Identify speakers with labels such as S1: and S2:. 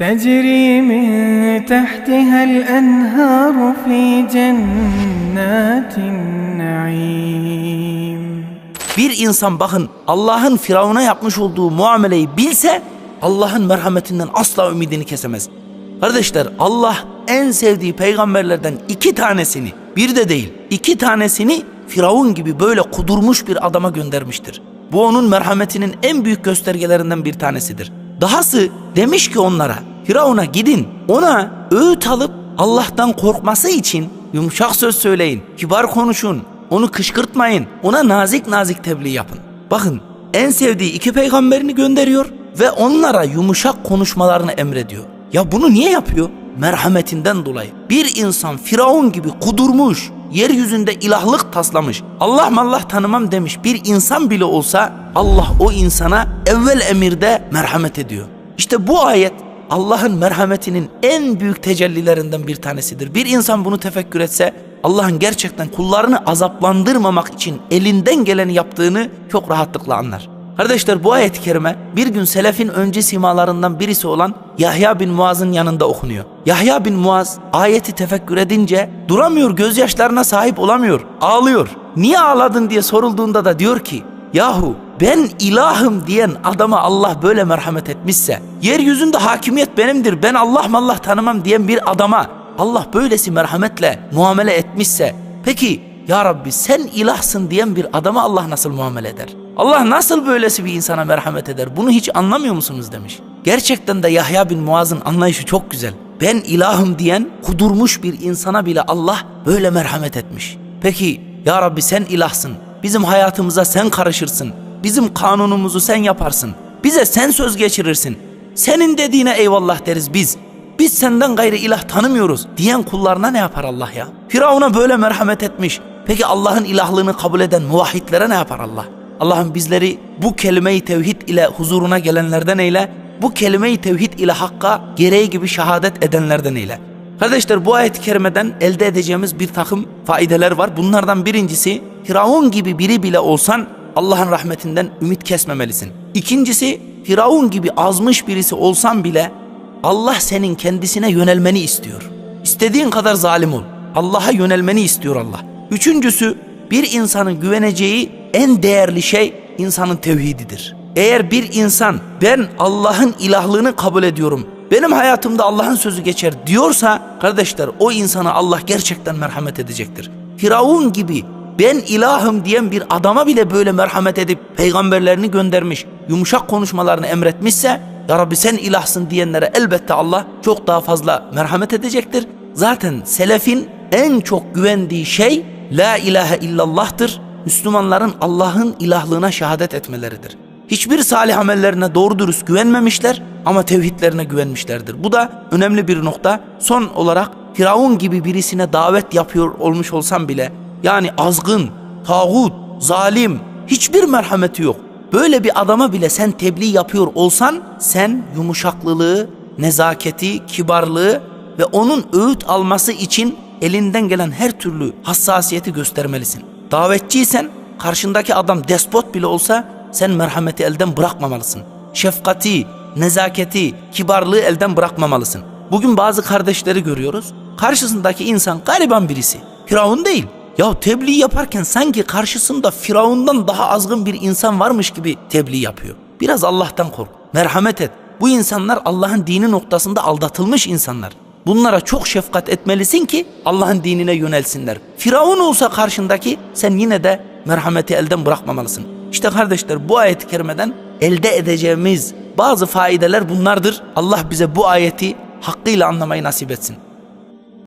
S1: تجري من تحتها الأنهار في جنات النعيم
S2: Bir insan bakın Allah'ın Firavun'a yapmış olduğu muameleyi bilse Allah'ın merhametinden asla ümidini kesemez. Kardeşler Allah en sevdiği peygamberlerden iki tanesini bir de değil iki tanesini Firavun gibi böyle kudurmuş bir adama göndermiştir. Bu onun merhametinin en büyük göstergelerinden bir tanesidir. Dahası demiş ki onlara Firavun'a gidin ona öğüt alıp Allah'tan korkması için yumuşak söz söyleyin, kibar konuşun, onu kışkırtmayın, ona nazik nazik tebliğ yapın. Bakın en sevdiği iki peygamberini gönderiyor ve onlara yumuşak konuşmalarını emrediyor. Ya bunu niye yapıyor? Merhametinden dolayı. Bir insan Firavun gibi kudurmuş, yeryüzünde ilahlık taslamış, Allah mallah tanımam demiş bir insan bile olsa Allah o insana evvel emirde merhamet ediyor. İşte bu ayet Allah'ın merhametinin en büyük tecellilerinden bir tanesidir. Bir insan bunu tefekkür etse Allah'ın gerçekten kullarını azaplandırmamak için elinden geleni yaptığını çok rahatlıkla anlar. Kardeşler bu ayet-i kerime bir gün selefin önce simalarından birisi olan Yahya bin Muaz'ın yanında okunuyor. Yahya bin Muaz ayeti tefekkür edince duramıyor, gözyaşlarına sahip olamıyor, ağlıyor. Niye ağladın diye sorulduğunda da diyor ki Yahu ben ilahım diyen adama Allah böyle merhamet etmişse, yeryüzünde hakimiyet benimdir, ben Allah mallah tanımam diyen bir adama Allah böylesi merhametle muamele etmişse, peki ya Rabbi sen ilahsın diyen bir adama Allah nasıl muamele eder? Allah nasıl böylesi bir insana merhamet eder? Bunu hiç anlamıyor musunuz demiş. Gerçekten de Yahya bin Muaz'ın anlayışı çok güzel. Ben ilahım diyen kudurmuş bir insana bile Allah böyle merhamet etmiş. Peki ya Rabbi sen ilahsın. Bizim hayatımıza sen karışırsın. Bizim kanunumuzu sen yaparsın. Bize sen söz geçirirsin. Senin dediğine eyvallah deriz biz. Biz senden gayrı ilah tanımıyoruz diyen kullarına ne yapar Allah ya? Firavun'a böyle merhamet etmiş. Peki Allah'ın ilahlığını kabul eden muvahhitlere ne yapar Allah? Allah'ım bizleri bu kelime-i tevhid ile huzuruna gelenlerden eyle. Bu kelime-i tevhid ile hakka gereği gibi şehadet edenlerden eyle. Kardeşler bu ayet-i kerimeden elde edeceğimiz bir takım faydeler var. Bunlardan birincisi Firavun gibi biri bile olsan Allah'ın rahmetinden ümit kesmemelisin. İkincisi Firavun gibi azmış birisi olsan bile Allah senin kendisine yönelmeni istiyor. İstediğin kadar zalim ol. Allah'a yönelmeni istiyor Allah. Üçüncüsü bir insanın güveneceği en değerli şey insanın tevhididir. Eğer bir insan ben Allah'ın ilahlığını kabul ediyorum. Benim hayatımda Allah'ın sözü geçer diyorsa kardeşler o insana Allah gerçekten merhamet edecektir. Firavun gibi ben ilahım diyen bir adama bile böyle merhamet edip peygamberlerini göndermiş, yumuşak konuşmalarını emretmişse ya Rabbi sen ilahsın diyenlere elbette Allah çok daha fazla merhamet edecektir. Zaten selefin en çok güvendiği şey La ilahe illallah'tır. Müslümanların Allah'ın ilahlığına şehadet etmeleridir. Hiçbir salih amellerine doğru dürüst güvenmemişler ama tevhidlerine güvenmişlerdir. Bu da önemli bir nokta. Son olarak Firavun gibi birisine davet yapıyor olmuş olsam bile yani azgın, tağut, zalim hiçbir merhameti yok. Böyle bir adama bile sen tebliğ yapıyor olsan sen yumuşaklılığı, nezaketi, kibarlığı ve onun öğüt alması için elinden gelen her türlü hassasiyeti göstermelisin. Davetçiysen karşındaki adam despot bile olsa sen merhameti elden bırakmamalısın. Şefkati, nezaketi, kibarlığı elden bırakmamalısın. Bugün bazı kardeşleri görüyoruz. Karşısındaki insan gariban birisi. Firavun değil. Ya tebliğ yaparken sanki karşısında Firavundan daha azgın bir insan varmış gibi tebliğ yapıyor. Biraz Allah'tan kork. Merhamet et. Bu insanlar Allah'ın dini noktasında aldatılmış insanlar. Bunlara çok şefkat etmelisin ki Allah'ın dinine yönelsinler. Firavun olsa karşındaki sen yine de merhameti elden bırakmamalısın. İşte kardeşler bu ayet-i kerimeden elde edeceğimiz bazı faydeler bunlardır. Allah bize bu ayeti hakkıyla anlamayı nasip etsin.